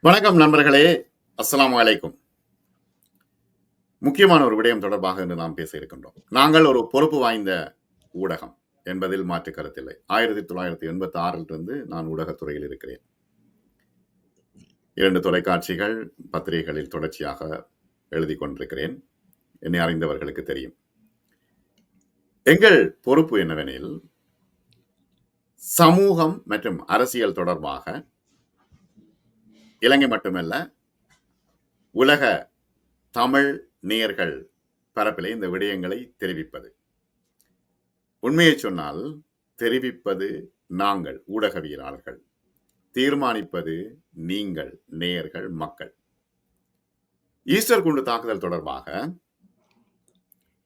வணக்கம் நண்பர்களே. அஸ்லாம் வலைக்கும் முக்கியமான ஒரு விடயம் தொடர்பாக இன்று நாம் பேச இருக்கின்றோம். நாங்கள் ஒரு பொறுப்பு வாய்ந்த ஊடகம் என்பதில் மாற்று கருத்தில்லை. ஆயிரத்தி தொள்ளாயிரத்தி எண்பத்தி ஆறிலிருந்து நான் ஊடகத்துறையில் இருக்கிறேன். இரண்டு தொலைக்காட்சிகள் பத்திரிகைகளில் தொடர்ச்சியாக எழுதி கொண்டிருக்கிறேன். என்னை அறிந்தவர்களுக்கு தெரியும். எங்கள் பொறுப்பு என்னவெனில் சமூகம் மற்றும் அரசியல் தொடர்பாக இலங்கை மட்டுமல்ல உலக தமிழ் நேயர்கள் பரப்பிலே இந்த விடயங்களை தெரிவிப்பது. உண்மையை சொன்னால் தெரிவிப்பது நாங்கள் ஊடகவியலாளர்கள். தீர்மானிப்பது நீங்கள் நேயர்கள் மக்கள். ஈஸ்டர் குண்டு தாக்குதல் தொடர்பாக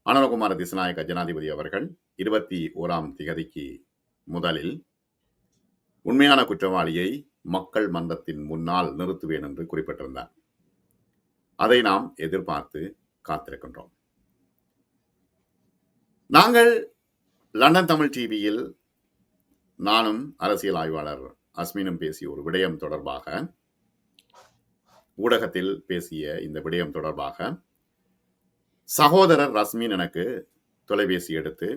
அனலகுமார திசநாயக்க ஜனாதிபதி அவர்கள் இருபத்தி ஓராம் திகதிக்கு முதலில் உண்மையான குற்றவாளியை மக்கள் மன்றத்தின் முன்னால் நிறுத்துவேன் என்று குறிப்பிட்டிருந்தார். அதை நாம் எதிர்பார்த்து காத்திருக்கின்றோம். நாங்கள் லண்டன் தமிழ் டிவியில் நானும் அரசியல் ஆய்வாளர் அஸ்மினும் பேசிய ஒரு விடயம் தொடர்பாக ஊடகத்தில் பேசிய இந்த விடயம் தொடர்பாக சகோதரர் ரஸ்மின் எனக்கு தொலைபேசி எடுத்து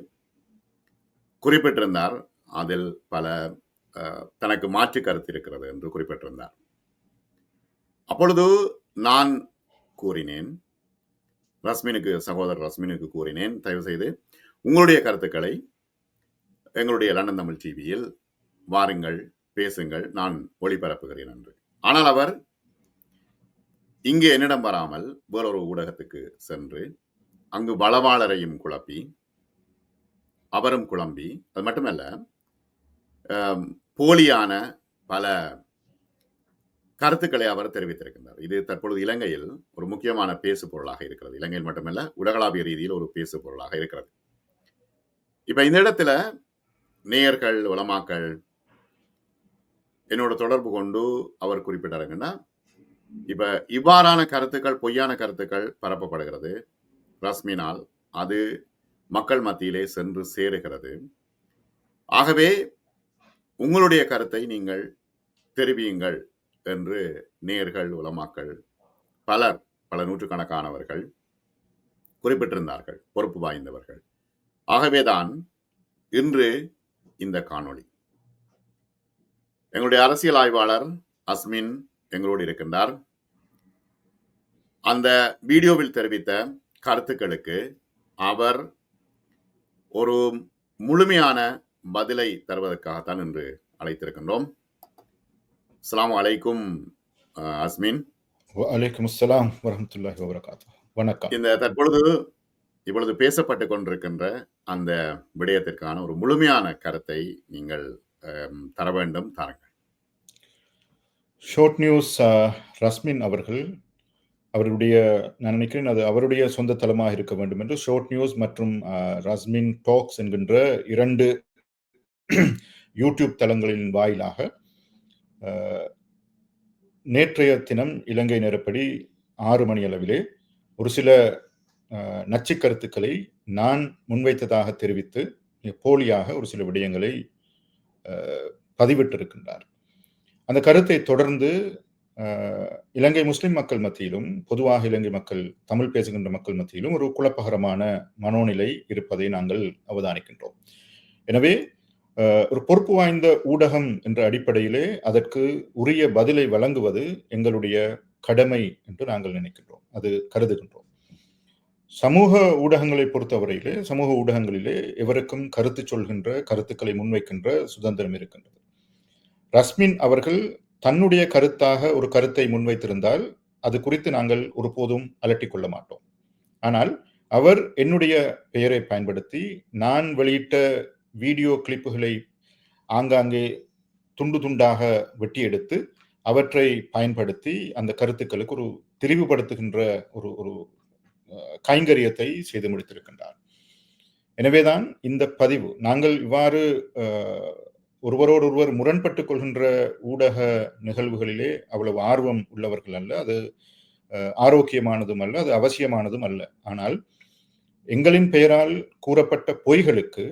குறிப்பிட்டிருந்தார். அதில் பல தனக்கு மாற்று கருத்து இருக்கிறது என்று குறிப்பிட்டிருந்தார். அப்பொழுது நான் கூறினேன் ரஸ்மினுக்கு சகோதரர் ரஸ்மினுக்கு கூறினேன் தயவு செய்து உங்களுடைய கருத்துக்களை எங்களுடைய லண்டன் தமிழ் டிவியில் வாருங்கள் பேசுங்கள் நான் ஒளிபரப்புகிறேன் என்று. ஆனால் அவர் இங்கே என்னிடம் வராமல் வேறொரு ஊடகத்துக்கு சென்று அங்கு வளவாளரையும் குழப்பி அவரும் குழம்பி அது மட்டுமல்ல போலியான பல கருத்துக்களை அவர் தெரிவித்திருக்கின்றார். இது தற்பொழுது இலங்கையில் ஒரு முக்கியமான பேசு பொருளாக இருக்கிறது. இலங்கையில் மட்டுமல்ல உலகளாவிய ரீதியில் ஒரு பேசு பொருளாக இருக்கிறது. இப்ப இந்த இடத்துல நேயர்கள் உலமாக்கள் என்னோட தொடர்பு கொண்டு அவர் குறிப்பிட்டாருங்கன்னா இப்ப இவ்வாறான கருத்துக்கள் பொய்யான கருத்துக்கள் பரப்பப்படுகிறது. ரஸ்மினால் அது மக்கள் மத்தியிலே சென்று சேருகிறது. ஆகவே உங்களுடைய கருத்தை நீங்கள் தெரிவியுங்கள் என்று நேர்கள் உலமாக்கள் பலர் பல நூற்றுக்கணக்கானவர்கள் குறிப்பிட்டிருந்தார்கள் பொறுப்பு வாய்ந்தவர்கள். ஆகவேதான் இன்று இந்த காணொளி. எங்களுடைய அரசியல் ஆய்வாளர் அஸ்மின் எங்களோடு இருக்கின்றார். அந்த வீடியோவில் தெரிவித்த கருத்துக்களுக்கு அவர் ஒரு முழுமையான பதிலை தருவதற்காகத்தான் இன்று அழைத்திருக்கின்றோம். அஸ்ஸலாமு அலைக்கும் அஸ்மின். வலைக்கும் அஸ்ஸலாம் வரஹ்மத்துல்லாஹி வபரகாத்து வணக்கம். இந்த தற்பொழுது இப்பொழுது பேசப்பட்டு கொண்டிருக்கின்ற அந்த விடயத்திற்கான ஒரு முழுமையான கருத்தை நீங்கள் தர வேண்டும். தாருங்கள். ஷார்ட் நியூஸ் ரஸ்மின் அவர்கள் அவருடைய நான் நினைக்கிறேன் அது அவருடைய சொந்த தளமாக இருக்க வேண்டும் என்று ஷார்ட் நியூஸ் மற்றும் ரஸ்மின் டாக்ஸ் என்கின்ற இரண்டு யூடியூப் தளங்களின் வாயிலாக நேற்றைய தினம் இலங்கை நேரப்படி ஆறு மணி அளவிலே ஒரு சில அஹ், நச்சுக் கருத்துக்களை நான் முன்வைத்ததாக தெரிவித்து போலியாக ஒரு சில விடயங்களை பதிவிட்டிருக்கின்றார். அந்த கருத்தை தொடர்ந்து இலங்கை முஸ்லிம் மக்கள் மத்தியிலும் பொதுவாக இலங்கை மக்கள் தமிழ் பேசுகின்ற மக்கள் மத்தியிலும் ஒரு குழப்பகரமான மனோநிலை இருப்பதை நாங்கள் அவதானிக்கின்றோம். எனவே ஒரு பொறுப்பு வாய்ந்த ஊடகம் என்ற அடிப்படையிலே அதற்கு உரிய பதிலை வழங்குவது எங்களுடைய கடமை என்று நாங்கள் நினைக்கின்றோம். அது கருதுகின்றோம். சமூக ஊடகங்களை பொறுத்தவரையிலே சமூக ஊடகங்களிலே எவருக்கும் கருத்து சொல்கின்ற கருத்துக்களை முன்வைக்கின்ற சுதந்திரம் இருக்கின்றது. ரஸ்மின் அவர்கள் தன்னுடைய கருத்தாக ஒரு கருத்தை முன்வைத்திருந்தால் அது குறித்து நாங்கள் ஒருபோதும் அலட்டிக் கொள்ள மாட்டோம். ஆனால் அவர் என்னுடைய பெயரை பயன்படுத்தி நான் வெளியிட்ட வீடியோ கிளிப்புகளை ஆங்காங்கே துண்டு துண்டாக வெட்டி எடுத்து அவற்றை பயன்படுத்தி அந்த கருத்துக்களுக்கு ஒரு திரிவுபடுத்துகின்ற ஒரு ஒரு கைங்கரியத்தை செய்து முடித்திருக்கின்றார். எனவேதான் இந்த பதிவு நாங்கள் இவ்வாறு அஹ், ஒருவரோடொருவர் முரண்பட்டுக் கொள்கின்ற ஊடக நிகழ்வுகளிலே அவ்வளவு ஆர்வம் உள்ளவர்கள் அல்ல. அது ஆரோக்கியமானதும் அல்ல அது அவசியமானதும் அல்ல. ஆனால் எங்களின் பெயரால் கூறப்பட்ட பொய்களுக்கு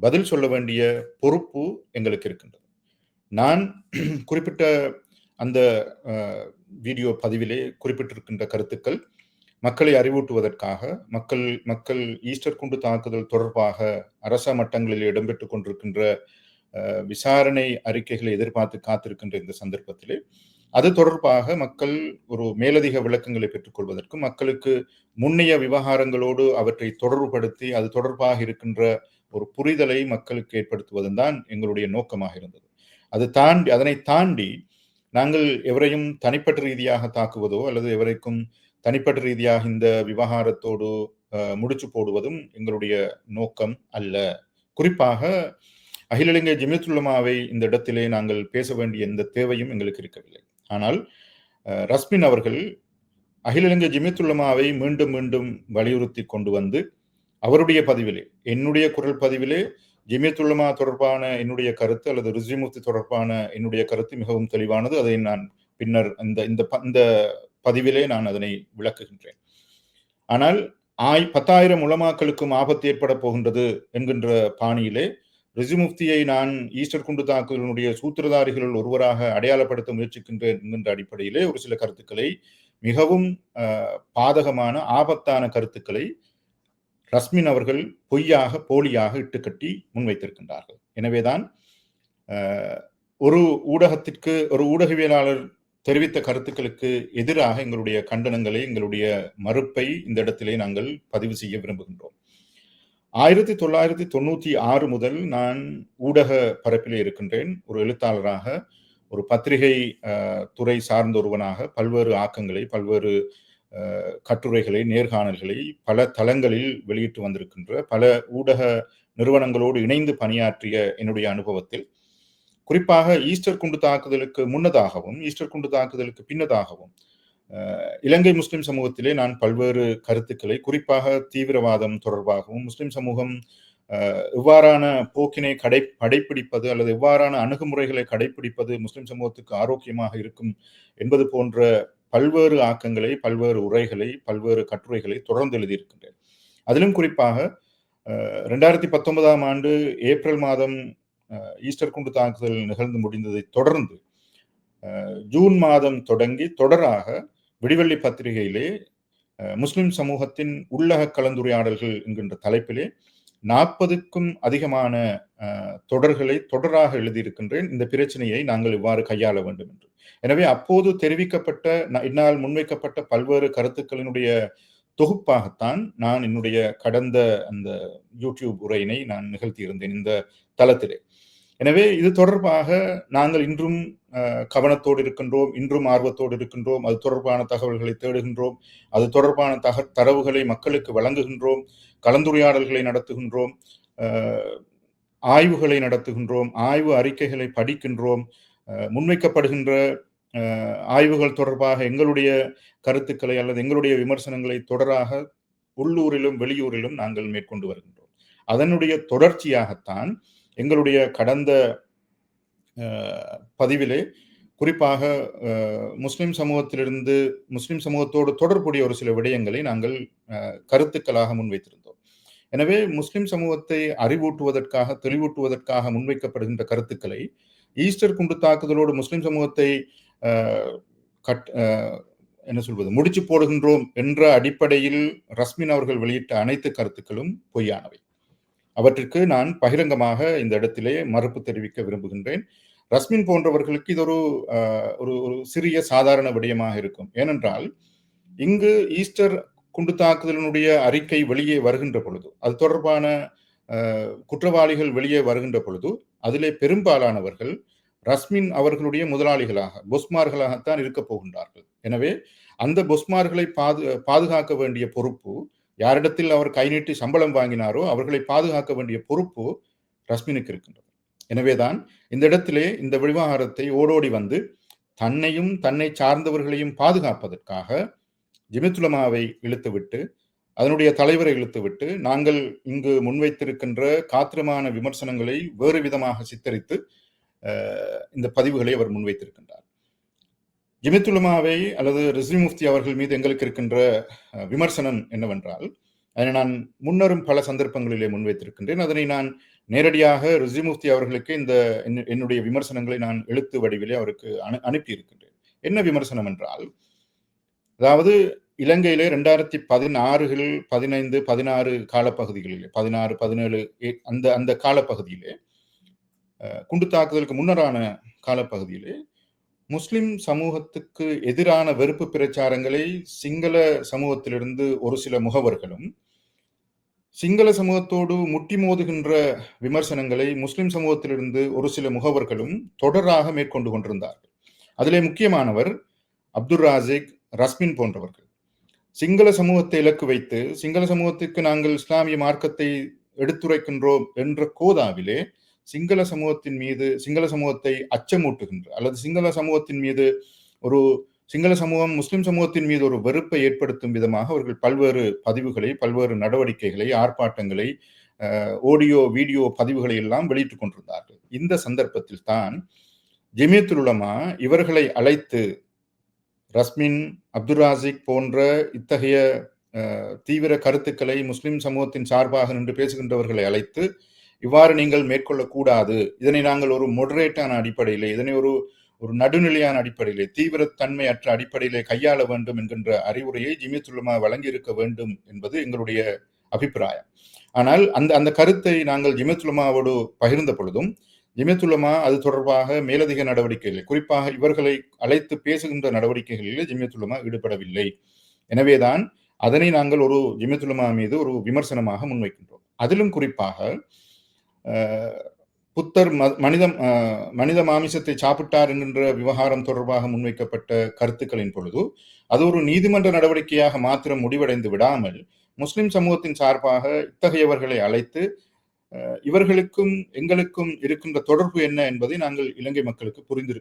பதில் சொல்ல வேண்டிய பொறுப்பு எங்களுக்கு இருக்கின்றது. நான் குறிப்பிட்ட அந்த வீடியோ பதிவிலே குறிப்பிட்டிருக்கின்ற கருத்துக்கள் மக்களை அறிவூட்டுவதற்காக மக்கள் மக்கள் ஈஸ்டர் குண்டு தாக்குதல் தொடர்பாக அரச மட்டங்களில் இடம்பெற்றுக் கொண்டிருக்கின்ற விசாரணை அறிக்கைகளை எதிர்பார்த்து காத்திருக்கின்ற இந்த சந்தர்ப்பத்திலே அது தொடர்பாக மக்கள் ஒரு மேலதிக விளக்கங்களை பெற்றுக்கொள்வதற்கும் மக்களுக்கு முன்னைய விவகாரங்களோடு அவற்றை தொடர்புபடுத்தி அது தொடர்பாக இருக்கின்ற ஒரு புரிதலை மக்களுக்கு ஏற்படுத்துவதும் தான் எங்களுடைய நோக்கமாக இருந்தது. அது தாண்டி அதனை தாண்டி நாங்கள் எவரையும் தனிப்பட்ட ரீதியாக தாக்குவதோ அல்லது எவரைக்கும் தனிப்பட்ட ரீதியாக இந்த விவகாரத்தோடு முடிச்சு போடுவதும் எங்களுடைய நோக்கம் அல்ல. குறிப்பாக அகிலலிங்க ஜிமித்துல்லமாவை இந்த இடத்திலே நாங்கள் பேச வேண்டிய எந்த தேவையும் எங்களுக்கு இருக்கவில்லை. ஆனால் ரஸ்மின் அவர்கள் அகிலலிங்க ஜிமித்துல்லமாவை மீண்டும் மீண்டும் வலியுறுத்தி கொண்டு வந்து அவருடைய பதிவிலே என்னுடைய குரல் பதிவிலே ஜிமியத்துல்லமா தொடர்பான என்னுடைய கருத்து அல்லது ரிசிமுத்தி தொடர்பான என்னுடைய கருத்து மிகவும் தெளிவானது. அதை நான் பின்னர் இந்த இந்த ப- இந்த பதிவிலே நான் அதனை விளக்குகின்றேன். ஆனால் ஆய் பத்தாயிரம் உலமாக்களுக்கும் ஆபத்து ஏற்பட போகின்றது என்கின்ற பாணியிலே ரிசிமுஃப்தியை நான் ஈஸ்டர் குண்டு தாக்குதலினுடைய சூத்திரதாரிகளுள் ஒருவராக அடையாளப்படுத்த முயற்சிக்கின்றேன் என்கின்ற அடிப்படையிலே ஒரு சில கருத்துக்களை மிகவும் பாதகமான ஆபத்தான கருத்துக்களை ரஸ்மின் அவர்கள் பொய்யாக போலியாக இட்டுக்கட்டி முன்வைத்திருக்கின்றார்கள். எனவேதான் ஒரு ஊடகத்திற்கு ஒரு ஊடகவியலாளர் தெரிவித்த கருத்துக்களுக்கு எதிராக எங்களுடைய கண்டனங்களை எங்களுடைய மறுப்பை இந்த இடத்திலே நாங்கள் பதிவு செய்ய விரும்புகின்றோம். ஆயிரத்தி தொள்ளாயிரத்தி தொண்ணூத்தி ஆறு முதல் நான் ஊடக பரப்பிலே இருக்கின்றேன். ஒரு எழுத்தாளராக ஒரு பத்திரிகை அஹ், துறை சார்ந்த ஒருவனாக பல்வேறு ஆக்கங்களை பல்வேறு கட்டுரைகளை நேர்காணல்களை பல தளங்களில் வெளியிட்டு வந்திருக்கின்ற பல ஊடக நிறுவனங்களோடு இணைந்து பணியாற்றிய என்னுடைய அனுபவத்தில் குறிப்பாக ஈஸ்டர் குண்டு தாக்குதலுக்கு முன்னதாகவும் ஈஸ்டர் குண்டு தாக்குதலுக்கு பின்னதாகவும் இலங்கை முஸ்லிம் சமூகத்திலே நான் பல்வேறு கருத்துக்களை குறிப்பாக தீவிரவாதம் தொடர்பாகவும் முஸ்லிம் சமூகம் எவ்வாறான போக்கினை கடை படைப்பிடிப்பது அல்லது எவ்வாறான அணுகுமுறைகளை கடைப்பிடிப்பது முஸ்லிம் சமூகத்துக்கு ஆரோக்கியமாக இருக்கும் என்பது போன்ற பல்வேறு ஆக்கங்களை பல்வேறு உரைகளை பல்வேறு கட்டுரைகளை தொடர்ந்து எழுதியிருக்கின்றேன். அதிலும் குறிப்பாக ரெண்டாயிரத்தி பத்தொன்பதாம் ஆண்டு ஏப்ரல் மாதம் ஈஸ்டர் குண்டு தாக்குதல் நிகழ்ந்து முடிந்ததை தொடர்ந்து ஜூன் மாதம் தொடங்கி தொடராக விடிவெள்ளி பத்திரிகையிலே முஸ்லிம் சமூகத்தின் உள்ளக கலந்துரையாடல்கள் என்கின்ற தலைப்பிலே நாற்பதுக்கும் அதிகமான தொடர்களை தொடராக எழுதியிருக்கின்றேன். இந்த பிரச்சனையை நாங்கள் இவ்வாறு கையாள வேண்டும் என்று எனவே அப்போது தெரிவிக்கப்பட்ட ந- என்னால் முன்வைக்கப்பட்ட பல்வேறு கருத்துக்களினுடைய தொகுப்பாகத்தான் நான் என்னுடைய கடந்த அந்த யூடியூப் உரையினை நான் நிகழ்த்தியிருந்தேன் இந்த தளத்திலே. எனவே இது தொடர்பாக நாங்கள் இன்றும் கவனத்தோடு இருக்கின்றோம் இன்றும் ஆர்வத்தோடு இருக்கின்றோம். அது தொடர்பான தகவல்களை தேடுகின்றோம். அது தொடர்பான தக தரவுகளை மக்களுக்கு வழங்குகின்றோம். கலந்துரையாடல்களை நடத்துகின்றோம். ஆய்வுகளை நடத்துகின்றோம். ஆய்வு அறிக்கைகளை படிக்கின்றோம். முன்வைக்கப்படுகின்ற ஆய்வுகள் தொடர்பாக எங்களுடைய கருத்துக்களை அல்லது எங்களுடைய விமர்சனங்களை தொடராக உள்ளூரிலும் வெளியூரிலும் நாங்கள் மேற்கொண்டு வருகின்றோம். அதனுடைய தொடர்ச்சியாகத்தான் எங்களுடைய கடந்த பதிவிலே குறிப்பாக முஸ்லிம் சமூகத்திலிருந்து முஸ்லிம் சமூகத்தோடு தொடர்புடைய ஒரு சில விடயங்களை நாங்கள் கருத்துக்களாக முன்வைத்திருந்தோம். எனவே முஸ்லிம் சமூகத்தை அறிவூட்டுவதற்காக தெளிவூட்டுவதற்காக முன்வைக்கப்படுகின்ற கருத்துக்களை ஈஸ்டர் குண்டு தாக்குதலோடு முஸ்லிம் சமூகத்தை கட் என்ன சொல்வது முடிச்சு போடுகின்றோம் என்ற அடிப்படையில் ரஸ்மின் அவர்கள் வெளியிட்ட அனைத்து கருத்துக்களும் பொய்யானவை. அவற்றிற்கு நான் பகிரங்கமாக இந்த இடத்திலே மறுப்பு தெரிவிக்க விரும்புகின்றேன். ரஸ்மின் போன்றவர்களுக்கு இது ஒரு ஒரு ஒரு சிறிய சாதாரண விடயமாக இருக்கும். ஏனென்றால் இங்கு ஈஸ்டர் குண்டு தாக்குதலினுடைய அறிக்கை வெளியே வருகின்ற பொழுது அது தொடர்பான குற்றவாளிகள் வெளியே வருகின்ற பொழுது அதிலே பெரும்பாலானவர்கள் ரஸ்மின் அவர்களுடைய முதலாளிகளாக பொஸ்மார்களாகத்தான் இருக்கப் போகின்றார்கள். எனவே அந்த பொஸ்மார்களை பாது பாதுகாக்க வேண்டிய பொறுப்பு யாரிடத்தில் அவர் கை நீட்டி சம்பளம் வாங்கினாரோ அவர்களை பாதுகாக்க வேண்டிய பொறுப்பு ரஸ்மினுக்கு இருக்கின்றது. எனவேதான் இந்த இடத்திலே இந்த விவகாரத்தை ஓடோடி வந்து தன்னையும் தன்னை சார்ந்தவர்களையும் பாதுகாப்பதற்காக ஜிமித்துலமாவை இழுத்துவிட்டு அதனுடைய தலைவரை இழுத்துவிட்டு நாங்கள் இங்கு முன்வைத்திருக்கின்ற காத்திரமான விமர்சனங்களை வேறு விதமாக சித்தரித்து இந்த பதிவுகளை அவர் முன்வைத்திருக்கின்றார். ஜிமித்துலுமாவை அல்லது ரிஸ்வி முஃப்தி அவர்கள் மீது எங்களுக்கு இருக்கின்ற விமர்சனம் என்னவென்றால் அதனை நான் முன்னரும் பல சந்தர்ப்பங்களிலே முன்வைத்திருக்கின்றேன். அதனை நான் நேரடியாக ரிஸ்வி முஃப்தி அவர்களுக்கு இந்த என்னு- என்னுடைய விமர்சனங்களை நான் எழுத்து வடிவிலே அவருக்கு அனு அனுப்பியிருக்கின்றேன். என்ன விமர்சனம் என்றால் அதாவது இலங்கையிலே ரெண்டாயிரத்தி பதினாறுகள் பதினைந்து பதினாறு காலப்பகுதிகளிலே பதினாறு பதினேழு அந்த அந்த காலப்பகுதியிலே குண்டு தாக்குதலுக்கு முன்னரான காலப்பகுதியிலே முஸ்லிம் சமூகத்துக்கு எதிரான வெறுப்பு பிரச்சாரங்களை சிங்கள சமூகத்திலிருந்து ஒரு சில முகவர்களும் சிங்கள சமூகத்தோடு முட்டி மோதுகின்ற விமர்சனங்களை முஸ்லிம் சமூகத்திலிருந்து ஒரு சில முகவர்களும் தொடராக மேற்கொண்டு கொண்டிருந்தார்கள். அதிலே முக்கியமானவர் அப்துல் ராசிக் ரஸ்மின் போன்றவர்கள். சிங்கள சமூகத்தை இலக்கு வைத்து சிங்கள சமூகத்துக்கு நாங்கள் இஸ்லாமிய மார்க்கத்தை எடுத்துரைக்கின்றோம் என்ற கோதாவிலே சிங்கள சமூகத்தின் மீது சிங்கள சமூகத்தை அச்சமூட்டுகின்ற அல்லது சிங்கள சமூகத்தின் மீது ஒரு சிங்கள சமூகம் முஸ்லிம் சமூகத்தின் மீது ஒரு வெறுப்பை ஏற்படுத்தும் விதமாக அவர்கள் பல்வேறு பதிவுகளை பல்வேறு நடவடிக்கைகளை ஆர்ப்பாட்டங்களை ஆடியோ வீடியோ பதிவுகளை எல்லாம் வெளியிட்டுக் கொண்டிருந்தார்கள். இந்த சந்தர்ப்பத்தில் தான் ஜெமியத்துல் உலமா இவர்களை அழைத்து ரஸ்மின் அப்துல் ராசிக் போன்ற இத்தகைய தீவிர கருத்துக்களை முஸ்லிம் சமூகத்தின் சார்பாக நின்று பேசுகின்றவர்களை அழைத்து இவ்வாறு நீங்கள் மேற்கொள்ளக்கூடாது. இதனை நாங்கள் ஒரு மொடரேட்டான அடிப்படையிலே இதனை ஒரு ஒரு நடுநிலையான அடிப்படையிலே தீவிரத்தன்மையற்ற அடிப்படையிலே கையாள வேண்டும் என்கின்ற அறிவுரையை ஜிமியத்துல்லமா வழங்கியிருக்க வேண்டும் என்பது எங்களுடைய அபிப்பிராயம். ஆனால் அந்த அந்த கருத்தை நாங்கள் ஜிமியத்துல்லமாவோடு பகிர்ந்த பொழுதும் ஜிமியத்துல்லமா அது தொடர்பாக மேலதிக நடவடிக்கைகள் குறிப்பாக இவர்களை அழைத்து பேசுகின்ற நடவடிக்கைகளில் ஜிமியத்துல்லமா ஈடுபடவில்லை. எனவேதான் அதனை நாங்கள் ஒரு ஜிமியத்துல்லமா மீது ஒரு விமர்சனமாக முன்வைக்கின்றோம். அதிலும் குறிப்பாக புத்தர் மனித மனித மாமிசத்தை சாப்பிட்டார் என்கின்ற விவகாரம் தொடர்பாக முன்வைக்கப்பட்ட கருத்துக்களின் பொழுது அது ஒரு நீதிமன்ற நடவடிக்கையாக மாத்திரம் முடிவடைந்து விடாமல் முஸ்லிம் சமூகத்தின் சார்பாக இத்தகையவர்களை அழைத்து இவர்களுக்கும் எங்களுக்கும் இருக்கின்ற தொடர்பு என்ன என்பதை நாங்கள் இலங்கை மக்களுக்கு புரிந்து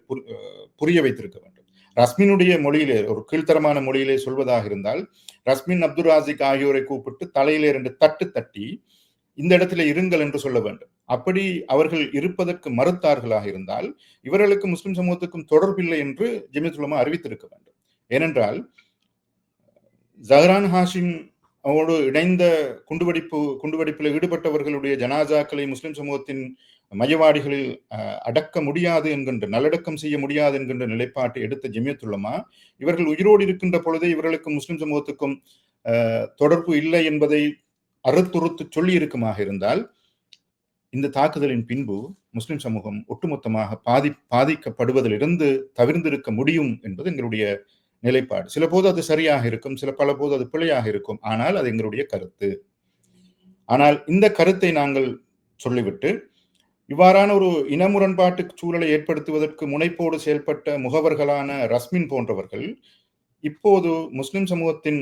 புரிய வைத்திருக்க வேண்டும். ரஸ்மினுடைய மொழியிலே ஒரு கீழ்த்தரமான மொழியிலே சொல்வதாக இருந்தால் ரஸ்மின் அப்துல் ராசிக் ஆகியோரை கூப்பிட்டு தலையிலே இரண்டு தட்டு தட்டி இந்த இடத்துல இருங்கள் என்று சொல்ல வேண்டும். அப்படி அவர்கள் இருப்பதற்கு மறுத்தார்களாக இருந்தால் இவர்களுக்கு முஸ்லிம் சமூகத்துக்கும் தொடர்பில்லை என்று ஜெமியத்துலமா அறிவித்திருக்க வேண்டும். ஏனென்றால் ஜஹரான் ஹாஷிம் அவரோடு இணைந்த குண்டுவெடிப்பு குண்டுவெடிப்பில் ஈடுபட்டவர்களுடைய ஜனாசாக்களை முஸ்லிம் சமூகத்தின் மையவாடிகளில் அடக்க முடியாது என்கின்ற நல்லடக்கம் செய்ய முடியாது என்கின்ற நிலைப்பாட்டை எடுத்த ஜெமியத்துள்ளமா இவர்கள் உயிரோடு இருக்கின்ற பொழுதே இவர்களுக்கும் முஸ்லிம் சமூகத்துக்கும் தொடர்பு இல்லை என்பதை அறுத்துறுத்து சொல்லி இருக்குமாக இருந்தால் இந்த தாக்குதலின் பின்பு முஸ்லிம் சமூகம் ஒட்டுமொத்தமாக பாதி பாதிக்கப்படுவதிலிருந்து தவிர்ந்திருக்க முடியும் என்பது எங்களுடைய நிலைப்பாடு. சில போது அது சரியாக இருக்கும் சில பல போது அது பிழையாக இருக்கும். ஆனால் அது எங்களுடைய கருத்து. ஆனால் இந்த கருத்தை நாங்கள் சொல்லிவிட்டு இவ்வாறான ஒரு இன முரண்பாட்டு சூழலை ஏற்படுத்துவதற்கு முனைப்போடு செயல்பட்ட முகவர்களான ரஸ்மின் போன்றவர்கள் இப்போது முஸ்லிம் சமூகத்தின்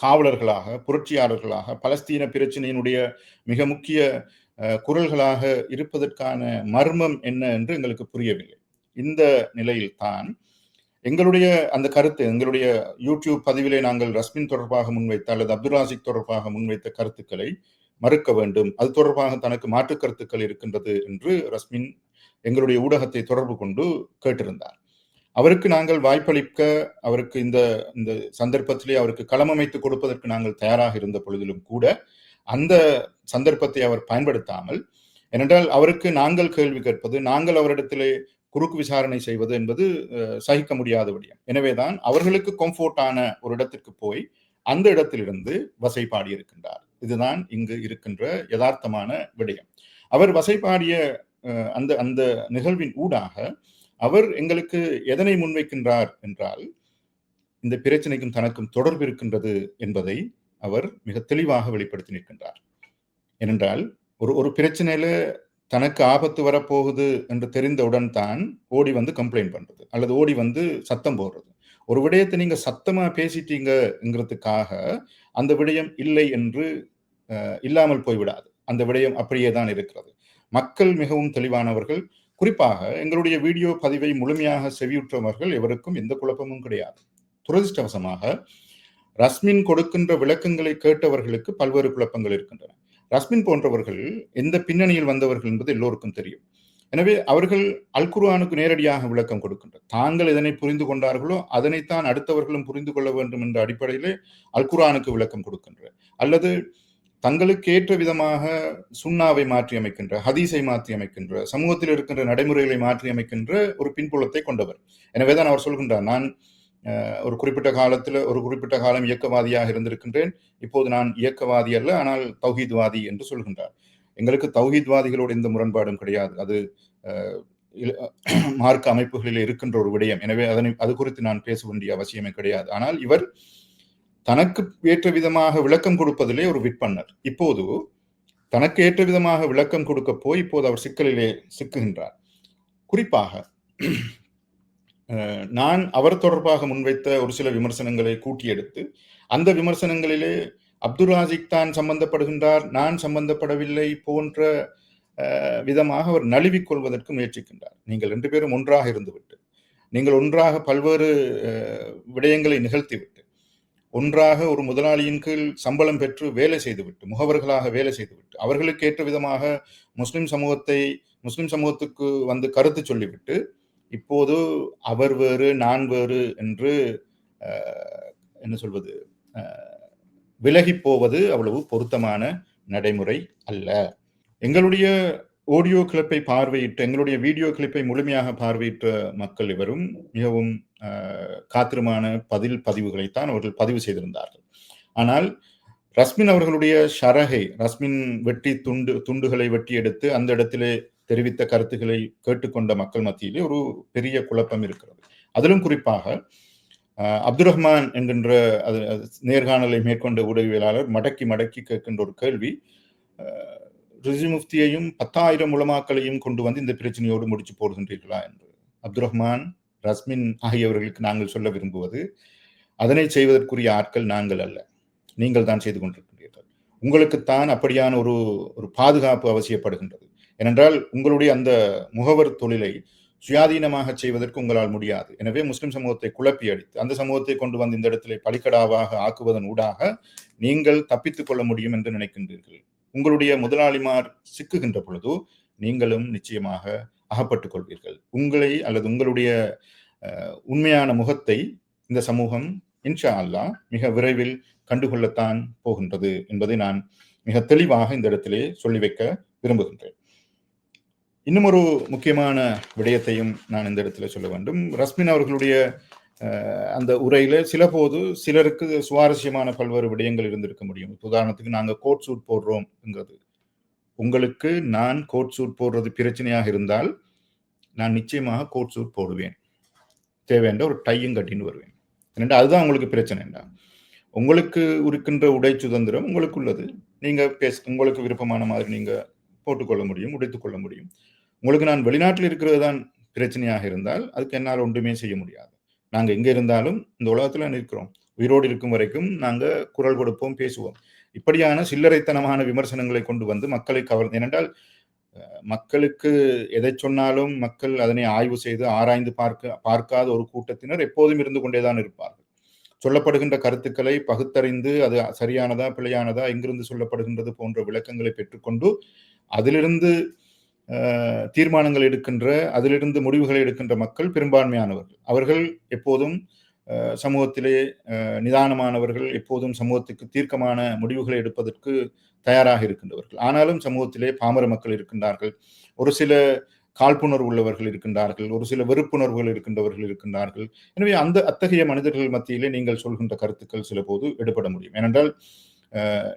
காவலர்களாக புரட்சியாளர்களாக பலஸ்தீன பிரச்சனையினுடைய மிக முக்கிய குரல்களாக இருப்பதற்கான மர்மம் என்ன என்று எங்களுக்கு புரியவில்லை. இந்த நிலையில் தான் எங்களுடைய அந்த கருத்து எங்களுடைய யூடியூப் பதிவிலே நாங்கள் ரஸ்மின் தொடர்பாக முன்வைத்த அல்லது அப்துல் ராசிக் தொடர்பாக முன்வைத்த கருத்துக்களை மறுக்க வேண்டும். அது தொடர்பாக தனக்கு மாற்று கருத்துக்கள் இருக்கின்றது என்று ரஸ்மின் எங்களுடைய ஊடகத்தை தொடர்பு கொண்டு கேட்டிருந்தார். அவருக்கு நாங்கள் வாய்ப்பளிக்க அவருக்கு இந்த இந்த சந்தர்ப்பத்திலே அவருக்கு களமமைத்து கொடுப்பதற்கு நாங்கள் தயாராக இருந்த பொழுதிலும் கூட அந்த சந்தர்ப்பத்தை அவர் பயன்படுத்தாமல் ஏனென்றால் அவருக்கு நாங்கள் கேள்வி கேட்பது நாங்கள் அவரிடத்திலே குறுக்கு விசாரணை செய்வது என்பது சகிக்க முடியாத விடயம். எனவேதான் அவர்களுக்கு கம்ஃபோர்டான ஒரு இடத்திற்கு போய் அந்த இடத்திலிருந்து வசைப்பாடி இருக்கின்றார். இதுதான் இங்கு இருக்கின்ற யதார்த்தமான விடயம். அவர் வசைப்பாடிய அந்த அந்த நிகழ்வின் ஊடாக அவர் எங்களுக்கு எதனை முன்வைக்கின்றார் என்றால் இந்த பிரச்சனைக்கும் தனக்கும் தொடர்பு இருக்கின்றது என்பதை அவர் மிக தெளிவாக வெளிப்படுத்தி நிற்கின்றார். ஏனென்றால் ஒரு ஒரு பிரச்சனையில தனக்கு ஆபத்து வரப்போகுது என்று தெரிந்தவுடன் தான் ஓடி வந்து கம்ப்ளைண்ட் பண்றது அல்லது ஓடி வந்து சத்தம் போடுறது. ஒரு விடயத்தை நீங்க சத்தமா பேசிட்டீங்கிறதுக்காக அந்த விடயம் இல்லை என்று இல்லாமல் போய்விடாது. அந்த விடயம் அப்படியே தான் இருக்கிறது. மக்கள் மிகவும் தெளிவானவர்கள் குறிப்பாக எங்களுடைய வீடியோ பதிவை முழுமையாக செவியுற்றவர்கள் எவருக்கும் எந்த குழப்பமும் கிடையாது. துரதிருஷ்டவசமாக ரஸ்மின் கொடுக்கின்ற விளக்கங்களை கேட்டவர்களுக்கு பல்வேறு குழப்பங்கள் இருக்கின்றன. ரஸ்மின் போன்றவர்கள் எந்த பின்னணியில் வந்தவர்கள் என்பது எல்லோருக்கும் தெரியும். எனவே அவர்கள் அல்குர்ஆனுக்கு நேரடியாக விளக்கம் கொடுக்கின்றனர் தாங்கள் எதனை புரிந்து கொண்டார்களோ அதனைத்தான் அடுத்தவர்களும் புரிந்து கொள்ள வேண்டும் என்ற அடிப்படையிலே அல்குர்ஆனுக்கு விளக்கம் கொடுக்கின்றனர் அல்லது தங்களுக்கு ஏற்ற விதமாக சுண்ணாவை மாற்றி அமைக்கின்ற ஹதீஸை மாற்றி அமைக்கின்ற சமூகத்தில் இருக்கின்ற நடைமுறைகளை மாற்றி அமைக்கின்ற ஒரு பின்புலத்தை கொண்டவர். எனவேதான் அவர் சொல்கின்றார் நான் ஒரு குறிப்பிட்ட காலத்தில் ஒரு குறிப்பிட்ட காலம் இயக்கவாதியாக இருந்திருக்கின்றேன். இப்போது நான் இயக்கவாதி அல்ல ஆனால் தௌஹீத்வாதி என்று சொல்கின்றார். எங்களுக்கு தௌஹீத்வாதிகளோடு எந்த முரண்பாடும் கிடையாது. அது மார்க்க அமைப்புகளில் இருக்கின்ற ஒரு விடயம். எனவே அதனை அது குறித்து நான் பேச வேண்டிய அவசியமே கிடையாது. ஆனால் இவர் தனக்கு ஏற்ற விதமாக விளக்கம் கொடுப்பதிலே ஒரு விற்பன்னர். இப்போது தனக்கு ஏற்ற விதமாக விளக்கம் கொடுக்க போய் இப்போது அவர் சிக்கலிலே சிக்குகின்றார். குறிப்பாக நான் அவர் தொடர்பாக முன்வைத்த ஒரு சில விமர்சனங்களை கூட்டியெடுத்து அந்த விமர்சனங்களிலே அப்துல் ராஜிக் தான் சம்பந்தப்படுகின்றார் நான் சம்பந்தப்படவில்லை போன்ற விதமாக அவர் நழுவிக் கொள்வதற்கு முயற்சிக்கின்றார். நீங்கள் ரெண்டு பேரும் ஒன்றாக இருந்துவிட்டு நீங்கள் ஒன்றாக பல்வேறு விடயங்களை நிகழ்த்திவிட்டு ஒன்றாக ஒரு முதலாளியின் கீழ் சம்பளம் பெற்று வேலை செய்துவிட்டு முகவர்களாக வேலை செய்துவிட்டு அவர்களுக்கு ஏற்ற விதமாக முஸ்லிம் சமூகத்தை முஸ்லிம் சமூகத்துக்கு வந்து கருத்து சொல்லிவிட்டு இப்போது அவர் வேறு நான் வேறு என்று என்ன சொல்வது விலகி விலகிப் போவது அவ்வளவு பொருத்தமான நடைமுறை அல்ல. எங்களுடைய ஆடியோ கிளிப்பை பார்வையிட்டு எங்களுடைய வீடியோ கிளிப்பை முழுமையாக பார்வையிட்ட மக்கள் இவரும் மிகவும் காத்திருமான காத்திரமான பதில் பதிவுகளைத்தான் அவர்கள் பதிவு செய்திருந்தார்கள். ஆனால் ரஸ்மின் அவர்களுடைய ஷரகை ரஸ்மின் வெட்டி துண்டு துண்டுகளை வெட்டி எடுத்து அந்த இடத்திலே தெரிவித்த கருத்துக்களை கேட்டுக்கொண்ட மக்கள் மத்தியிலே ஒரு பெரிய குழப்பம் இருக்கிறது. அதிலும் குறிப்பாக அப்துல் ரஹ்மான் என்கின்ற அது நேர்காணலை மேற்கொண்ட ஊடகவியலாளர் மடக்கி மடக்கி கேட்கின்ற ஒரு கேள்வி ரிசி முஃப்தியையும் பத்தாயிரம் உலமாக்களையும் கொண்டு வந்து இந்த பிரச்சனையோடு முடிச்சு போடுகின்றீர்களா என்று. அப்துல் ரஹ்மான் ரஸ்மின் ஆகியவர்களுக்கு நாங்கள் சொல்ல விரும்புவது அதனை செய்வதற்குரிய ஆட்கள் நாங்கள் அல்ல. நீங்கள் தான் செய்து கொண்டிருக்கின்றீர்கள். உங்களுக்குத்தான் அப்படியான ஒரு ஒரு பாதுகாப்பு அவசியப்படுகின்றது. ஏனென்றால் உங்களுடைய அந்த முகவர் தொழிலை சுயாதீனமாக செய்வதற்கு உங்களால் முடியாது. எனவே முஸ்லிம் சமூகத்தை குழப்பி அடித்து அந்த சமூகத்தை கொண்டு வந்து இந்த இடத்திலே பலிக்கடாவாக ஆக்குவதன் ஊடாக நீங்கள் தப்பித்துக் கொள்ள முடியும் என்று நினைக்கின்றீர்கள். உங்களுடைய முதலாளிமார் சிக்குகின்ற பொழுது நீங்களும் நிச்சயமாக அகப்பட்டுக் கொள்வீர்கள் உங்களை அல்லது உங்களுடைய அஹ், உண்மையான முகத்தை இந்த சமூகம் இன்ஷா அல்லாஹ் மிக விரைவில் கண்டுகொள்ளத்தான் போகின்றது என்பதை நான் மிக தெளிவாக இந்த இடத்திலே சொல்லி வைக்க விரும்புகின்றேன். இன்னும் ஒரு முக்கியமான விடயத்தையும் நான் இந்த இடத்துல சொல்ல வேண்டும். ரஸ்மின் அவர்களுடைய அந்த உரையில சில போது சிலருக்கு சுவாரஸ்யமான பல்வேறு விடயங்கள் இருந்திருக்க முடியும். உதாரணத்துக்கு நாங்கள் கோட் சூட் போடுறோம்ங்கிறது. உங்களுக்கு நான் கோட் சூட் போடுறது பிரச்சனையாக இருந்தால் நான் நிச்சயமாக கோட் சூட் போடுவேன். தேவையான ஒரு டையும் கட்டின்னு வருவேன். ஏனென்றா அதுதான் உங்களுக்கு பிரச்சனைண்டா உங்களுக்கு இருக்கின்ற உடை சுதந்திரம் உங்களுக்கு உள்ளது. நீங்கள் பேச உங்களுக்கு விருப்பமான மாதிரி நீங்கள் போட்டுக்கொள்ள முடியும் உடைத்துக்கொள்ள முடியும். உங்களுக்கு நான் வெளிநாட்டில் இருக்கிறது தான் பிரச்சனையாக இருந்தால் அதுக்கு என்னால் ஒன்றுமே செய்ய முடியாது. நாங்கள் எங்கே இருந்தாலும் இந்த உலகத்தில் நிற்கிறோம். உயிரோடு இருக்கும் வரைக்கும் நாங்கள் குரல் கொடுப்போம் பேசுவோம். இப்படியான சில்லறைத்தனமான விமர்சனங்களை கொண்டு வந்து மக்களை கவர் ஏனென்றால் மக்களுக்கு எதை சொன்னாலும் மக்கள் அதனை ஆய்வு செய்து ஆராய்ந்து பார்க்க பார்க்காத ஒரு கூட்டத்தினர் எப்போதும் இருந்து கொண்டேதான் இருப்பார்கள். சொல்லப்படுகின்ற கருத்துக்களை பகுத்தறிந்து அது சரியானதா பிழையானதா எங்கிருந்து சொல்லப்படுகின்றது போன்ற விளக்கங்களை பெற்றுக்கொண்டு அதிலிருந்து தீர்மானங்கள் எடுக்கின்ற அதிலிருந்து முடிவுகளை எடுக்கின்ற மக்கள் பெரும்பான்மையானவர்கள். அவர்கள் எப்போதும் சமூகத்திலே நிதானமானவர்கள் எப்போதும் சமூகத்துக்கு தீர்க்கமான முடிவுகளை எடுப்பதற்கு தயாராக இருக்கின்றவர்கள். ஆனாலும் சமூகத்திலே பாமர மக்கள் இருக்கின்றார்கள். ஒரு சில காழ்ப்புணர்வு உள்ளவர்கள் இருக்கின்றார்கள். ஒரு சில வெறுப்புணர்வுகள் இருக்கின்றவர்கள் இருக்கின்றார்கள். எனவே அந்த அத்தகைய மனிதர்கள் மத்தியிலே நீங்கள் சொல்கின்ற கருத்துக்கள் சில போது எடுபட முடியும். ஏனென்றால்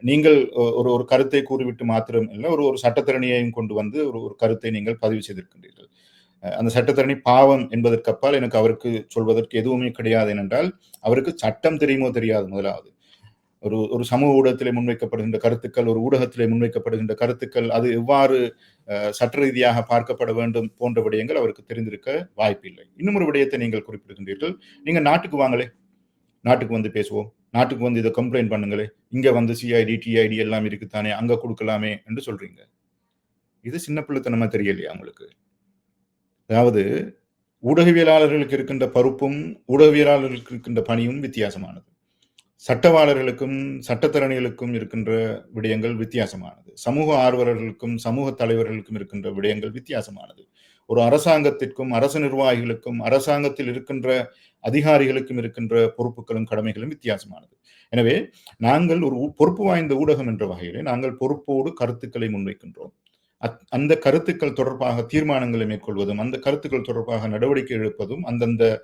நீங்கள் ஒரு ஒரு கருத்தை கூறிவிட்டு மாத்திரம் இல்லை ஒரு ஒரு சட்டத்திறனியையும் கொண்டு வந்து ஒரு ஒரு கருத்தை நீங்கள் பதிவு செய்திருக்கின்றீர்கள். அந்த சட்டத்திறனி பாவம் என்பதற்கு அப்பால் எனக்கு அவருக்கு சொல்வதற்கு எதுவுமே கிடையாது ஏனென்றால் அவருக்கு சட்டம் தெரியுமோ தெரியாது முதலாவது. ஒரு ஒரு சமூக ஊடகத்திலே முன்வைக்கப்படுகின்ற கருத்துக்கள் ஒரு ஊடகத்திலே முன்வைக்கப்படுகின்ற கருத்துக்கள் அது எவ்வாறு சட்ட ரீதியாக பார்க்கப்பட வேண்டும் போன்ற விடயங்கள் அவருக்கு தெரிந்திருக்க வாய்ப்பில்லை. இன்னும் ஒரு விடயத்தை நீங்கள் குறிப்பிடுகின்றீர்கள். நீங்கள் நாட்டுக்கு வாங்களே. நாட்டுக்கு வந்து பேசுவோம். நாட்டுக்கு வந்து இதை கம்ப்ளைண்ட் பண்ணுங்களே. இங்க வந்து சிஐடி டிஐடி எல்லாம் இருக்குத்தானே அங்க கொடுக்கலாமே என்று சொல்றீங்க. இது சின்ன பிள்ளைத்தனமா தெரியலையா உங்களுக்கு? அதாவது ஊடகவியலாளர்களுக்கு இருக்கின்ற பருப்பும் ஊடகவியலாளர்களுக்கு இருக்கின்ற பணியும் வித்தியாசமானது. சட்டவாளர்களுக்கும் சட்டத்தரணிகளுக்கும் இருக்கின்ற விடயங்கள் வித்தியாசமானது. சமூக ஆர்வலர்களுக்கும் சமூக தலைவர்களுக்கும் இருக்கின்ற விடயங்கள் வித்தியாசமானது. ஒரு அரசாங்கத்திற்கும் அரசு நிர்வாகிகளுக்கும் அரசாங்கத்தில் இருக்கின்ற அதிகாரிகளுக்கும் இருக்கின்ற பொறுப்புகளும் கடமைகளும் வித்தியாசமானது. எனவே நாங்கள் ஒரு பொறுப்பு வாய்ந்த ஊடகம் என்ற வகையிலே நாங்கள் பொறுப்போடு கருத்துக்களை முன்வைக்கின்றோம். அத்- அந்த கருத்துக்கள் தொடர்பாக தீர்மானங்களை மேற்கொள்வதும் அந்த கருத்துக்கள் தொடர்பாக நடவடிக்கை எடுப்பதும் அந்தந்த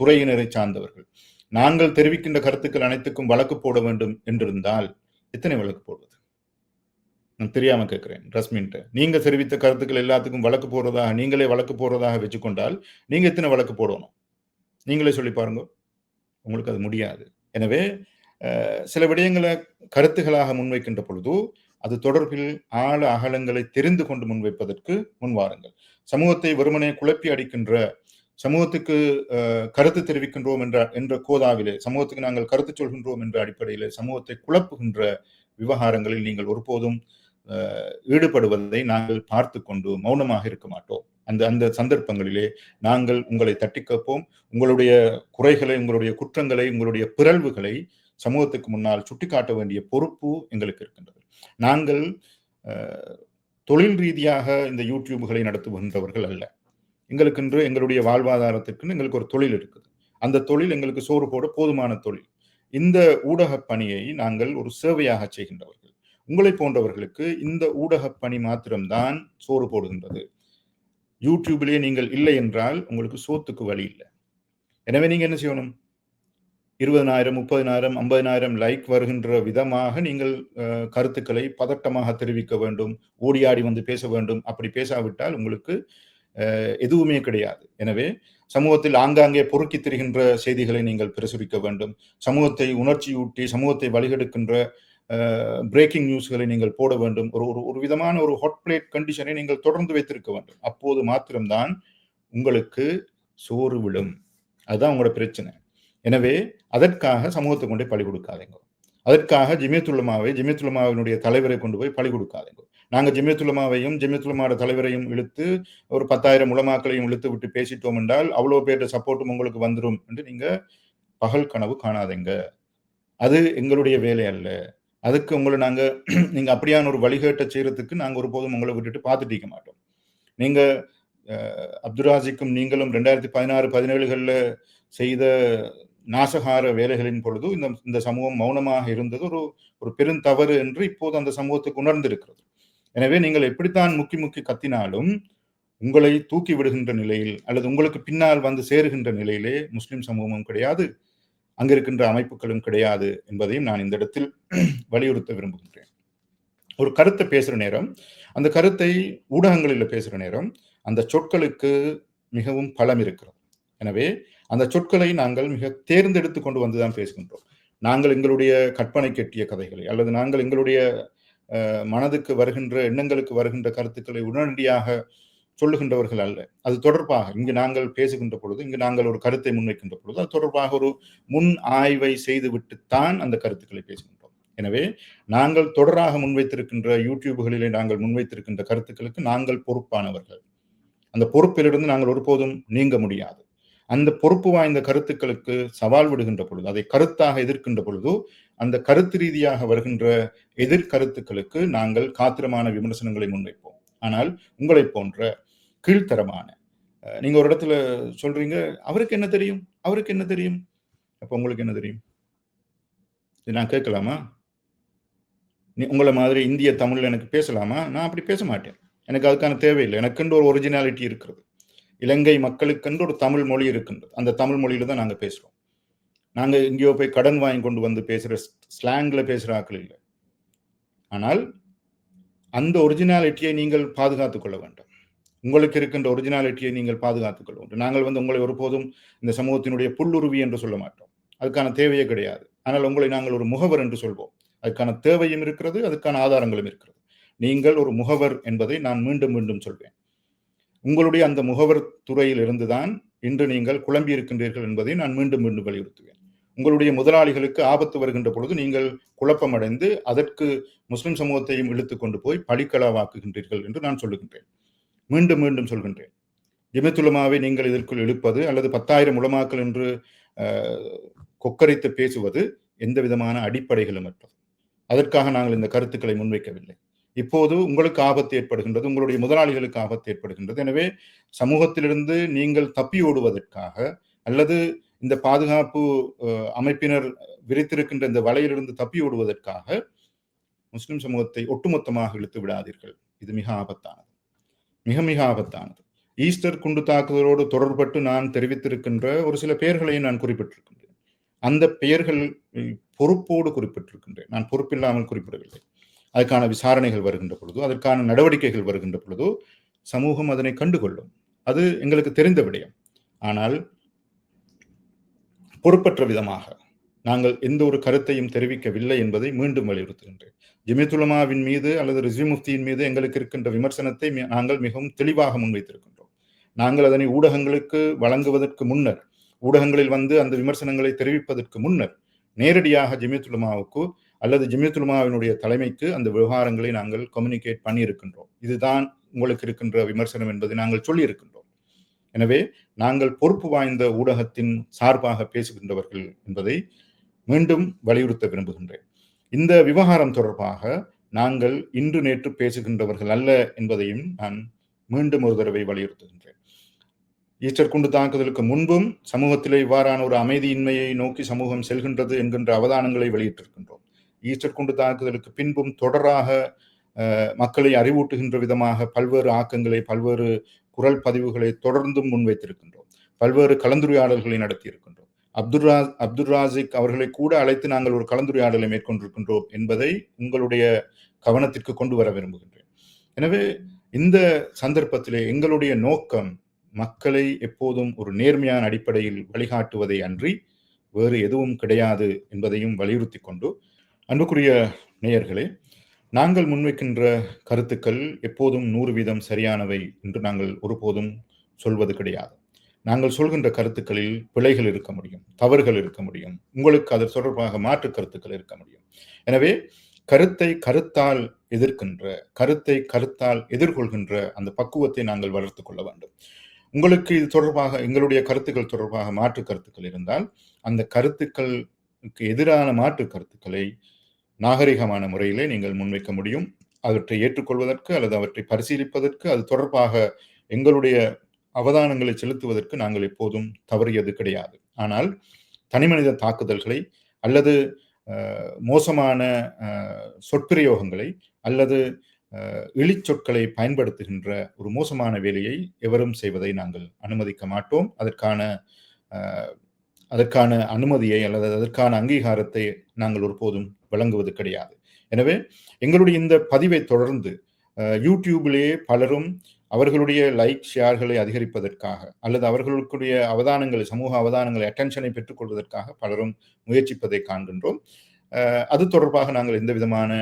துறையினரை சார்ந்தவர்கள். நாங்கள் தெரிவிக்கின்ற கருத்துக்கள் அனைத்துக்கும் வழக்கு போட வேண்டும் என்றிருந்தால் எத்தனை வழக்கு போடுவது? நான் தெரியாம கேட்கிறேன் ரஸ்மின்ட்டு. நீங்க தெரிவித்த கருத்துக்கள் எல்லாத்துக்கும் வழக்கு போடுறதாக நீங்களே வழக்கு போடுறதாக வச்சுக்கொண்டால் நீங்க எத்தனை வழக்கு போடணும்? நீங்களே சொல்லி பாருங்க. உங்களுக்கு அது முடியாது. எனவே சில விடயங்களை கருத்துகளாக முன்வைக்கின்ற பொழுது அது தொடர்பில் ஆழ அகலங்களை தெரிந்து கொண்டு முன்வைப்பதற்கு முன்வாருங்கள் சமூகத்தை வெறுமனே குழப்பி அடிக்கின்ற சமூகத்துக்கு கருத்து தெரிவிக்கின்றோம் என்ற என்ற கோதாவிலே சமூகத்துக்கு நாங்கள் கருத்து சொல்கின்றோம் என்ற அடிப்படையிலே சமூகத்தை குழப்புகின்ற விவகாரங்களில் நீங்கள் ஒருபோதும் அஹ், ஈடுபடுவதை நாங்கள் பார்த்து கொண்டு மௌனமாக இருக்க மாட்டோம். அந்த அந்த சந்தர்ப்பங்களிலே நாங்கள் உங்களை தட்டி கேட்போம் உங்களுடைய குறைகளை உங்களுடைய குற்றங்களை உங்களுடைய பிறழ்வுகளை சமூகத்துக்கு முன்னால் சுட்டிக்காட்ட வேண்டிய பொறுப்பு எங்களுக்கு இருக்கின்றது. நாங்கள் தொழில் ரீதியாக இந்த யூடியூப்களை நடத்துகின்றவர்கள் அல்ல. எங்களுக்கென்று எங்களுடைய வாழ்வாதாரத்திற்குன்னு எங்களுக்கு ஒரு தொழில் இருக்குது. அந்த தொழில் எங்களுக்கு சோறு போட போதுமான தொழில். இந்த ஊடக பணியை நாங்கள் ஒரு சேவையாக செய்கின்றவர்கள். உங்களை போன்றவர்களுக்கு இந்த ஊடக பணி மாத்திரம்தான் சோறு போடுகின்றது. யூடியூப்லேயே நீங்கள் இல்லை என்றால் உங்களுக்கு சோத்துக்கு வழி இல்லை. எனவே நீங்கள் என்ன செய்யணும்? இருபதனாயிரம் முப்பதினாயிரம் ஐம்பதினாயிரம் லைக் வருகின்ற விதமாக நீங்கள் கருத்துக்களை பதட்டமாக தெரிவிக்க வேண்டும் ஓடி ஆடி வந்து பேச வேண்டும். அப்படி பேசாவிட்டால் உங்களுக்கு எதுவுமே கிடையாது. எனவே சமூகத்தில் ஆங்காங்கே பொறுக்கி திரிகின்ற செய்திகளை நீங்கள் பிரசுரிக்க வேண்டும். சமூகத்தை உணர்ச்சியூட்டி சமூகத்தை வழிகெடுக்கின்ற பிரேக்கிங் நியூஸ்களை நீங்கள் போட வேண்டும். ஒரு ஒரு ஒரு விதமான ஒரு ஹாட் பிளேட் கண்டிஷனை நீங்கள் தொடர்ந்து வைத்திருக்க வேண்டும். அப்போது மாத்திரம்தான் உங்களுக்கு சோறு விழும். அதுதான் உங்களோட பிரச்சனை. எனவே அதற்காக சமூகத்தை கொண்டே பழி கொடுக்காதீங்க. அதற்காக ஜிமியத்துலமாவை ஜிமியத்துலமாவினுடைய தலைவரை கொண்டு போய் பழி கொடுக்காதீங்க. நாங்கள் ஜிமியத்துல்லமாவையும் ஜிமியத்துல்லமாவோட தலைவரையும் இழுத்து ஒரு பத்தாயிரம் உலமாக்களையும் இழுத்து விட்டு பேசிட்டோம் என்றால் அவ்வளோ பேர் சப்போர்ட்டும் உங்களுக்கு வந்துடும் என்று நீங்கள் பகல் கனவு காணாதீங்க. அது எங்களுடைய வேலை அல்ல. அதுக்கு உங்களை நாங்கள் நீங்கள் அப்படியான ஒரு வழிகேட்டை செய்கிறதுக்கு நாங்கள் ஒருபோதும் உங்களை விட்டுட்டு பார்த்துட்டு இருக்க மாட்டோம். நீங்கள் அப்துராஜிக்கும் நீங்களும் ரெண்டாயிரத்தி பதினாறு பதினேழுகளில் செய்த நாசகார வேலைகளின் பொழுது இந்த இந்த சமூகம் மௌனமாக இருந்தது. ஒரு ஒரு பெருந்தவறு என்று இப்போது அந்த சமூகத்துக்கு உணர்ந்திருக்கிறது. எனவே நீங்கள் எப்படித்தான் முக்கி முக்கி கத்தினாலும் உங்களை தூக்கி விடுகின்ற நிலையில் அல்லது உங்களுக்கு பின்னால் வந்து சேருகின்ற நிலையிலே முஸ்லிம் சமூகமும் கிடையாது. அங்கிருக்கின்ற அமைப்புகளும் கிடையாது என்பதையும் நான் இந்த இடத்தில் வலியுறுத்த விரும்புகின்றேன். ஒரு கருத்தை பேசுகிற நேரம் அந்த கருத்தை ஊடகங்களில் பேசுகிற நேரம் அந்த சொற்களுக்கு மிகவும் பலம் இருக்கிறது. எனவே அந்த சொற்களை நாங்கள் மிக தேர்ந்தெடுத்து கொண்டு வந்துதான் பேசுகின்றோம். நாங்கள் எங்களுடைய கற்பனை கெட்டிய கதைகளை அல்லது நாங்கள் எங்களுடைய மனதுக்கு வருகின்ற எண்ணங்களுக்கு வருகின்ற கருத்துக்களை உடனடியாக சொல்லுகின்றவர்கள் அல்ல. அது தொடர்பாக இங்கு நாங்கள் பேசுகின்ற பொழுது இங்கு நாங்கள் ஒரு கருத்தை முன்வைக்கின்ற பொழுது அது தொடர்பாக ஒரு முன் ஆய்வை செய்துவிட்டுத்தான் அந்த கருத்துக்களை பேசுகின்றோம். எனவே நாங்கள் தொடராக முன்வைத்திருக்கின்ற யூடியூப்களிலே நாங்கள் முன்வைத்திருக்கின்ற கருத்துக்களுக்கு நாங்கள் பொறுப்பானவர்கள். அந்த பொறுப்பிலிருந்து நாங்கள் ஒருபோதும் நீங்க முடியாது. அந்த பொறுப்பு வாய்ந்த கருத்துக்களுக்கு சவால் விடுகின்ற பொழுது அதை கருத்தாக எதிர்க்கின்ற பொழுது அந்த கருத்து ரீதியாக வருகின்ற எதிர்கருத்துக்களுக்கு நாங்கள் காத்திரமான விமர்சனங்களை முன்வைப்போம். ஆனால் உங்களை போன்ற கீழ்த்தரமான. நீங்கள் நீங்க ஒரு இடத்துல சொல்றீங்க அவருக்கு என்ன தெரியும்? அவருக்கு என்ன தெரியும்? அப்ப உங்களுக்கு என்ன தெரியும்? இது நான் கேட்கலாமா? நீ உங்களை மாதிரி இந்திய தமிழ்ல எனக்கு பேசலாமா? நான் அப்படி பேச மாட்டேன். எனக்கு அதுக்கான தேவையில்லை. எனக்குன்ற ஒரு ஒரிஜினாலிட்டி இருக்கிறது. இலங்கை மக்களுக்கென்று ஒரு தமிழ் மொழி இருக்கின்றது. அந்த தமிழ் மொழியில தான் நாங்கள் பேசுறோம். நாங்கள் எங்கேயோ போய் கடன் வாங்கி கொண்டு வந்து பேசுகிற ஸ்லாங்கில் பேசுகிற ஆக்கள் இல்லை. ஆனால் அந்த ஒரிஜினாலிட்டியை நீங்கள் பாதுகாத்து கொள்ள வேண்டும். உங்களுக்கு இருக்கின்ற ஒரிஜினாலிட்டியை நீங்கள் பாதுகாத்துக் கொள்வோம் நாங்கள் வந்து உங்களை ஒருபோதும் இந்த சமூகத்தினுடைய புல்லுருவி என்று சொல்ல மாட்டோம். அதுக்கான தேவையே கிடையாது. ஆனால் உங்களை நாங்கள் ஒரு முகவர் என்று சொல்வோம். அதுக்கான தேவையும் இருக்கிறது அதுக்கான ஆதாரங்களும் இருக்கிறது. நீங்கள் ஒரு முகவர் என்பதை நான் மீண்டும் மீண்டும் சொல்வேன். உங்களுடைய அந்த முகவர் துறையில் இருந்துதான் இன்று நீங்கள் குழம்பி இருக்கின்றீர்கள் என்பதை நான் மீண்டும் மீண்டும் வலியுறுத்துவேன். உங்களுடைய முதலாளிகளுக்கு ஆபத்து வருகின்ற பொழுது நீங்கள் குழப்பமடைந்து அதற்கு முஸ்லிம் சமூகத்தையும் இழுத்து கொண்டு போய் பழிக்கலாவாக்குகின்றீர்கள் என்று நான் சொல்லுகின்றேன். மீண்டும் மீண்டும் சொல்கின்றேன். ஜிமத்துலமாவை நீங்கள் இதற்குள் இழுப்பது அல்லது பத்தாயிரம் உலமாக்கள் என்று கொக்கரித்து பேசுவது எந்த விதமான அடிப்படைகளும் அற்றது. அதற்காக நாங்கள் இந்த கருத்துக்களை முன்வைக்கவில்லை. இப்போது உங்களுக்கு ஆபத்து ஏற்படுகின்றது உங்களுடைய முதலாளிகளுக்கு ஆபத்து ஏற்படுகின்றது. எனவே சமூகத்திலிருந்து நீங்கள் தப்பி ஓடுவதற்காக அல்லது இந்த பாதுகாப்பு அமைப்பினர் விரித்திருக்கின்ற இந்த வலையிலிருந்து தப்பி ஓடுவதற்காக முஸ்லிம் சமூகத்தை ஒட்டுமொத்தமாக இழுத்து விடாதீர்கள். இது மிக ஆபத்தானது. மிக மிக ஆபத்தானது ஈஸ்டர் குண்டு தாக்குதலோடு தொடர்பட்டு நான் தெரிவித்திருக்கின்ற ஒரு சில பெயர்களையும் நான் குறிப்பிட்டிருக்கின்றேன். அந்த பெயர்கள் பொறுப்போடு குறிப்பிட்டிருக்கின்றேன். நான் பொறுப்பில்லாமல் குறிப்பிடவில்லை. அதுக்கான விசாரணைகள் வருகின்ற பொழுதோ அதற்கான நடவடிக்கைகள் வருகின்ற பொழுதோ சமூகம் அதனை கண்டுகொள்ளும். அது எங்களுக்கு தெரிந்த விடயம். ஆனால் பொறுப்பற்ற விதமாக நாங்கள் எந்த ஒரு கருத்தையும் தெரிவிக்கவில்லை என்பதை மீண்டும் வலியுறுத்துகின்றேன். ஜமித்துலமாவின் மீது அல்லது ரிஸ்வி முஃப்தியின் மீது எங்களுக்கு இருக்கின்ற விமர்சனத்தை மி- நாங்கள் மிகவும் தெளிவாக முன்வைத்திருக்கின்றோம். நாங்கள் அதனை ஊடகங்களுக்கு வழங்குவதற்கு முன்னர் ஊடகங்களில் வந்து அந்த விமர்சனங்களை தெரிவிப்பதற்கு முன்னர் நேரடியாக ஜமியத்துலமாவுக்கு அல்லது ஜமியத்துலமாவினுடைய தலைமைக்கு அந்த விவகாரங்களை நாங்கள் கம்யூனிகேட் பண்ணியிருக்கின்றோம். இதுதான் உங்களுக்கு இருக்கின்ற விமர்சனம் என்பதை நாங்கள் சொல்லியிருக்கின்றோம். எனவே நாங்கள் பொறுப்பு வாய்ந்த ஊடகத்தின் சார்பாக பேசுகின்றவர்கள் என்பதை மீண்டும் வலியுறுத்த விரும்புகின்றேன். இந்த விவகாரம் தொடர்பாக நாங்கள் இன்று நேற்று பேசுகின்றவர்கள் அல்ல என்பதையும் நான் மீண்டும் ஒரு தடவை வலியுறுத்துகின்றேன். ஈஸ்டர் குண்டு தாக்குதலுக்கு முன்பும் சமூகத்திலே இவ்வாறான ஒரு அமைதியின்மையை நோக்கி சமூகம் செல்கின்றது என்கின்ற அவதானங்களை வெளியிட்டிருக்கின்றோம். ஈஸ்டர் குண்டு தாக்குதலுக்கு பின்பும் தொடராக மக்களை அறிவூட்டுகின்ற விதமாக பல்வேறு ஆக்கங்களை பல்வேறு குரல் பதிவுகளை தொடர்ந்தும் முன்வைத்திருக்கின்றோம். பல்வேறு கலந்துரையாடல்களை நடத்தியிருக்கின்றோம். அப்துல் ராஸ் அப்துல் ராசிக் அவர்களை கூட அழைத்து நாங்கள் ஒரு கலந்துரையாடலை மேற்கொண்டிருக்கின்றோம் என்பதை உங்களுடைய கவனத்திற்கு கொண்டு வர விரும்புகின்றேன். எனவே இந்த சந்தர்ப்பத்திலே எங்களுடைய நோக்கம் மக்களை எப்போதும் ஒரு நேர்மையான அடிப்படையில் வழிகாட்டுவதை அன்றி வேறு எதுவும் கிடையாது என்பதையும் வலியுறுத்தி கொண்டு அன்புக்குரிய நேயர்களே நாங்கள் முன்வைக்கின்ற கருத்துக்கள் எப்போதும் நூறு வீதம் சரியானவை என்று நாங்கள் ஒருபோதும் சொல்வது கிடையாது. நாங்கள் சொல்கின்ற கருத்துக்களில் பிழைகள் இருக்க முடியும் தவறுகள் இருக்க முடியும். உங்களுக்கு அது தொடர்பாக மாற்று கருத்துக்கள் இருக்க முடியும். எனவே கருத்தை கருத்தால் எதிர்க்கின்ற கருத்தை கருத்தால் எதிர்கொள்கின்ற அந்த பக்குவத்தை நாங்கள் வளர்த்து கொள்ள வேண்டும். உங்களுக்கு இது தொடர்பாக எங்களுடைய கருத்துக்கள் தொடர்பாக மாற்று கருத்துக்கள் இருந்தால் அந்த கருத்துக்களுக்கு எதிரான மாற்று கருத்துக்களை நாகரிகமான முறையிலே நீங்கள் முன்வைக்க முடியும். அவற்றை ஏற்றுக்கொள்வதற்கு அல்லது அவற்றை பரிசீலிப்பதற்கு அது தொடர்பாக எங்களுடைய அவதானங்களை செலுத்துவதற்கு நாங்கள் எப்போதும் தவறியது கிடையாது. ஆனால் தனிமனித தாக்குதல்களை அல்லது மோசமான சொற்பிரயோகங்களை அல்லது இழிச்சொற்களை பயன்படுத்துகின்ற ஒரு மோசமான வேலையை எவரும் செய்வதை நாங்கள் அனுமதிக்க மாட்டோம். அதற்கான அதற்கான அனுமதியை அல்லது அதற்கான அங்கீகாரத்தை நாங்கள் ஒருபோதும் வழங்குவது கிடையாது. எனவே எங்களுடைய இந்த பதிவை தொடர்ந்து யூடியூபிலேயே பலரும் அவர்களுடைய லைக் ஷேர்களை அதிகரிப்பதற்காக அல்லது அவர்களுடைய அவதானங்களை சமூக அவதானங்களை அட்டென்ஷனை பெற்றுக்கொள்வதற்காக பலரும் முயற்சிப்பதை காண்கின்றோம். அது தொடர்பாக நாங்கள் எந்த விதமான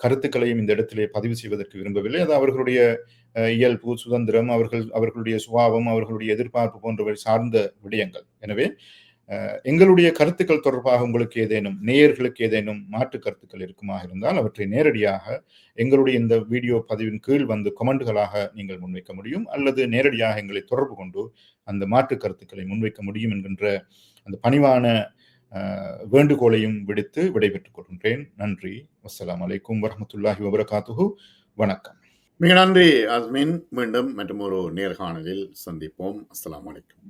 கருத்துக்களையும் இந்த இடத்திலே பதிவு செய்வதற்கு விரும்பவில்லை. அது அவர்களுடைய இயல்பு சுதந்திரம் அவர்கள் அவர்களுடைய சுபாவம் அவர்களுடைய எதிர்பார்ப்பு போன்றவை சார்ந்த விடயங்கள். எனவே எங்களுடைய கருத்துக்கள் தொடர்பாக உங்களுக்கு ஏதேனும் நேயர்களுக்கு ஏதேனும் மாற்று கருத்துக்கள் இருக்குமாக இருந்தால் அவற்றை நேரடியாக எங்களுடைய இந்த வீடியோ பதிவின் கீழ் வந்து கமெண்ட்களாக நீங்கள் முன்வைக்க முடியும் அல்லது நேரடியாக எங்களை தொடர்பு கொண்டு அந்த மாற்று கருத்துக்களை முன்வைக்க முடியும் என்கின்ற அந்த பணிவான வேண்டுகோளையும் விடுத்து விடைபெற்றுக் கொள்கின்றேன். நன்றி. அஸ்லாம் அலைக்கும் வரமத்துல்லாஹி வபரகாத்துஹு. வணக்கம். மிக நன்றி அஸ்மின் மீண்டும் மற்றும் ஒரு நேர்காணலில் சந்திப்போம். அஸ்லாம் அலைக்கும்.